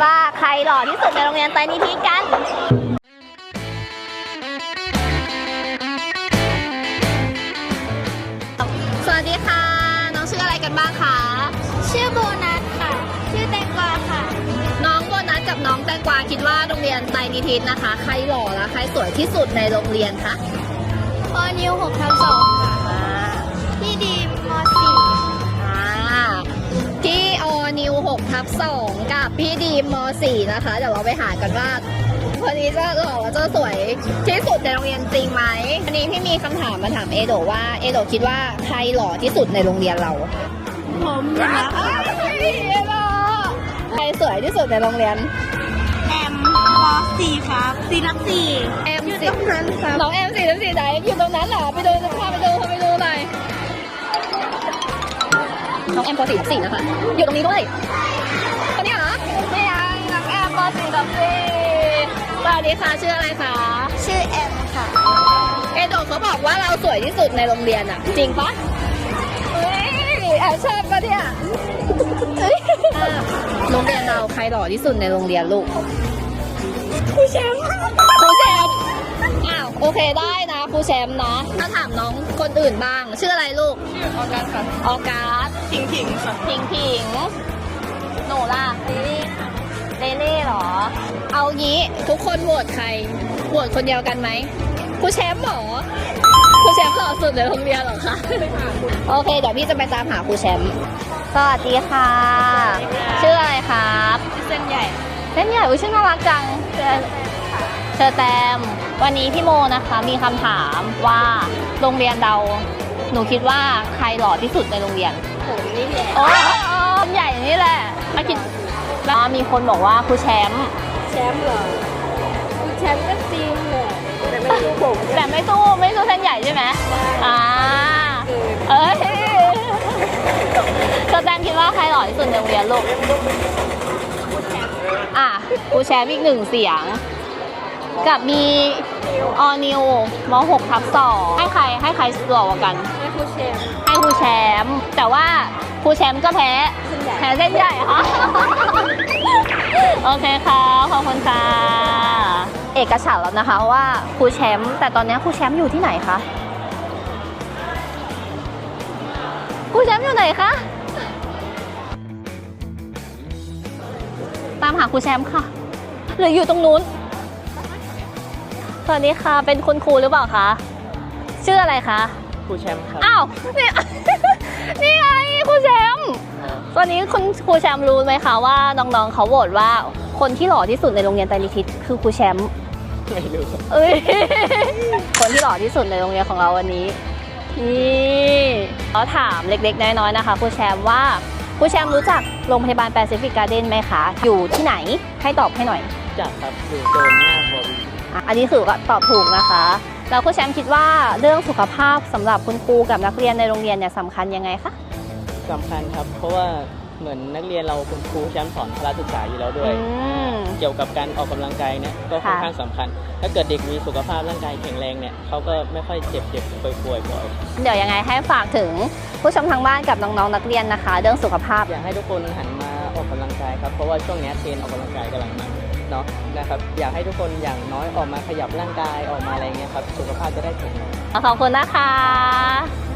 หล่อที่สุดในโรงเรียนไตรนิธิกัน สวัสดีค่ะ น้องชื่ออะไรกันบ้างคะ ชื่อโบนัสค่ะ ชื่อแตงกวาค่ะ น้องโบนัสกับน้องแตงกวาคิดว่าโรงเรียนไตรนิธินะคะ ใครหล่อและใครสวยที่สุดในโรงเรียนคะออนิวหกทับสองค่ะ นิว6ทับ2กับพี่ดีมม4นะคะ เดี๋ยวเราไปหากันว่าคนนี้จะหล่อและจะสวยที่สุดในโรงเรียนจริงไหมวันนี้พี่มีคำถามมาถามเอโดว่าเอโดคิดว่าใครหล่อที่สุดในโรงเรียนเราผมนะเอโดใครสวยที่สุดในโรงเรียนแอมมสี่ครับสี่ทับสี่เอ็มอยู่สิตรงนั้นครับน้องเอ็มสี่ทับสี่ไหนอยู่ตรงนั้นเหรอไปดูพาไปดูพาไปดูหน่อยน้องเอ็มปสี่ทับสี่นะคะอยู่ตรงนี้ด้วย วัสดีค่ะ ชื่ออะไรคะ ชื่อแอมค่ะ เอโดะเขาบอกว่าเราสวยที่สุดในโรงเรียนอะจริงปะเฮ้ยแอบชอบปะเนี่ยเฮ้ยโรงเรียนเราใครหล่อที่สุดในโรงเรียนลูก ครูแชมป์ครูแชมป์อ้าวโอเคได้นะครูแชมป์นะถ้าถามน้องคนอื่นบ้าง ชื่ออะไรลูก ชื่อออกัสค่ะออกัส ถิงถิงค่ะ พิงพิงหนูล่ะเล่เล่เหรอ เอางี้ทุกคนโหวตใคร โหวตคนเดียวกันไหมครูแชมป์เหรอครูแชมป์หล่อสุดในโรงเรียนเหรอคะโอเค เดี๋ยวพี่จะไปตามหาครูแชมป์ สวัสดีค่ะ ชื่ออะไรครับเส้นใหญ่ เส้นใหญ่อุ้ยชื่อน่ารักจังเชอเชอแตม วันนี้พี่โมนะคะมีคำถามว่าโรงเรียนเราหนูคิดว่าใครหล่อที่สุดในโรงเรียนผมนี่แหละโอ้เส้นใหญ่นี่แหละมาคิดแล้วมีคนบอกว่าครูแชมป์ แชมป์เหรอครูแชมป์ก็จริงแหละแต่ไม่รู้ผมแต่ไม่สู้ไม่สู้เส้นใหญ่ใช่ไหมอ่าเอ้ยเชอแตมคิดว่าใครหล่อที่สุดในโรงเรียนลูกอะครูแชมป์อีกหนึ่งเสียง กับมีออนิวม6ทับ2ให้ใครให้ใครหล่อกว่ากัน ให้ครูแชมป์ให้ครูแชมป์แต่ว่าครูแชมป์ก็แพ้เส้นใหญ่แพ้เส้นใหญ่ค่ะโอเคค่ะขอบคุณค่ะเอกฉันท์แล้วนะคะว่าครูแชมป์แต่ตอนนี้ครูแชมป์อยู่ที่ไหนคะครูแชมป์อยู่ไหนคะตามหาครูแชมป์ค่ะหรืออยู่ตรงนู้นส วัสดีค่ะ เป็นคุณครูหรือเปล่าคะ ชื่ออะไรคะ ครูแชมป์ครับ อ้าว นี่ นี่ไงครูแชมป์ตอนนี้คุณครูแชมป์รู้ไหมคะว่าน้องๆเขาโหวตว่าคนที่หล่อที่สุดในโรงเรียนไตรนิทิตคือครูแชมป์ ไม่รู้เอ้ย คนที่หล่อที่สุดในโรงเรียนของเราวันนี้ นี่เขาถามเล็กๆ น้อยๆ นะคะครูแชมป์ว่าครูแชมป์รู้จักโรงพยาบาลแปซิฟิกการ์เด้นไหมคะ อยู่ที่ไหน ให้ตอบให้หน่อยจักครับอยู่โซนหน้าบอล อะอันนี้คือก็ตอบถูกนะคะแล้วครูแชมป์คิดว่าเรื่องสุขภาพสำหรับคุณครูกับนักเรียนในโรงเรียนเนี่ยสำคัญยังไงคะสำคัญครับ เพราะว่าเหมือนนักเรียนเราคุณครูแชมป์สอนพละศึกษาอยู่แล้วด้วยอืมเกี่ยวกับการออกกำลังกายเนี่ยก็ค่อนค่ะข้างสำคัญ ถ้าเกิดเด็กมีสุขภาพร่างกายแข็งแรงเนี่ยเขาก็ไม่ค่อยเจ็บเจ็บป่วยป่วยบ่อยเดี๋ยวยังไงให้ฝากถึงผู้ชมทางบ้านกับน้องๆนักเรียนนะคะ เรื่องสุขภาพอยากให้ทุกคนหันมาออกกำลังกายครับเพราะว่าช่วงเนี้ยเทรนด์ออกกำลังกายกำลังมา เนาะนะครับ อยากให้ทุกคนอย่างน้อยออกมาขยับร่างกายออกมาอะไรเงี้ยครับ สุขภาพจะได้แข็งแรงขอบคุณนะคะ